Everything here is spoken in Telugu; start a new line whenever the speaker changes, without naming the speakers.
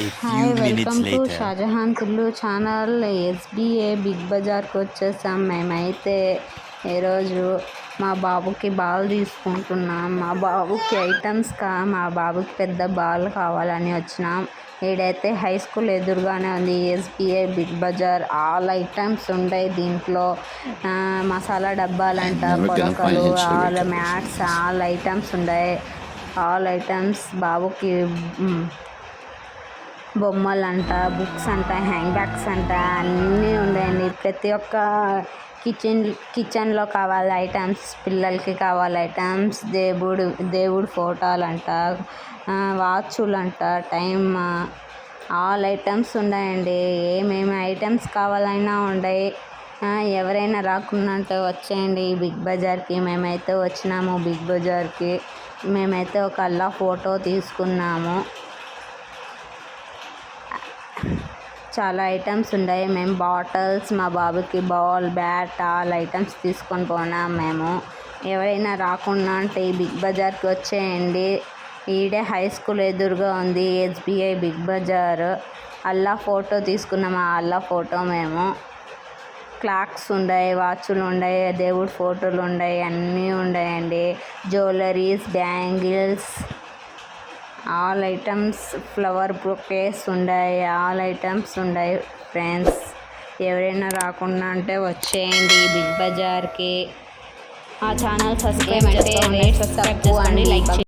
A
hi
few minutes
welcome to
later.
Shahjahan కుల్లు ఛానల్ ఎస్బీఏ బిగ్ బజార్కి వచ్చేసాం. మేమైతే ఈరోజు మా బాబుకి బాల్ తీసుకుంటున్నాం. మా బాబుకి ఐటమ్స్ కా మా బాబుకి పెద్ద బాల్ కావాలని వచ్చినాం. ఈడైతే హై స్కూల్ ఎదురుగానే ఉంది. SBI Big Bazaar all items ఉంటాయి దీంట్లో. మసాలా డబ్బాలంట పొలకలు ఆల్. మ్యాట్స్ ఆల్ ఐటమ్స్ ఉన్నాయి ఆల్ ఐటమ్స్ బాబుకి బొమ్మలు అంట బుక్స్ అంట హ్యాండ్ బ్యాగ్స్ అంట అన్నీ ఉన్నాయండి. ప్రతి ఒక్క కిచెన్ కిచెన్లో కావాలి ఐటమ్స్ పిల్లలకి కావాలి ఐటమ్స్ దేవుడు దేవుడు ఫోటోలు అంట వాచులు అంట టైమ్ ఆల్ ఐటమ్స్ ఉన్నాయండి. ఏమేమి ఐటమ్స్ కావాలైనా ఉన్నాయి ఎవరైనా రాకుండా వచ్చేయండి. బిగ్ బజార్కి మేమైతే వచ్చినాము బిగ్ బజార్కి. మేమైతే ఒక అల్లా ఫోటో తీసుకున్నాము. చాలా ఐటమ్స్ ఉన్నాయి మేము బాటిల్స్ మా బాబుకి బాల్ బ్యాట్ ఆల్ ఐటమ్స్ తీసుకొని పోనాం మేము. ఎవరైనా రాకుండా అంటే ఈ బిగ్ బజార్కి వచ్చేయండి. ఈడే హై స్కూల్ ఎదురుగా ఉంది ఎస్బీఐ బిగ్ బజార్. అల్లా ఫోటో తీసుకున్నాము ఆ అల్లా ఫోటో మేము. క్లాక్స్ ఉన్నాయి వాచ్లు ఉన్నాయి దేవుడి ఫోటోలు ఉన్నాయి అన్నీ ఉన్నాయండి jewelleries bangles all items flower bouquets ఉన్నాయి ఆల్ ఐటమ్స్ ఉన్నాయి ఫ్రెండ్స్. ఎవరైనా రాకుండా అంటే వచ్చేయండి బిగ్ బజార్కి. ఆ ఛానల్ సబ్స్క్రైబ్ చేసుకోండి సబ్స్క్రైబ్ చేసుకోండి లైక్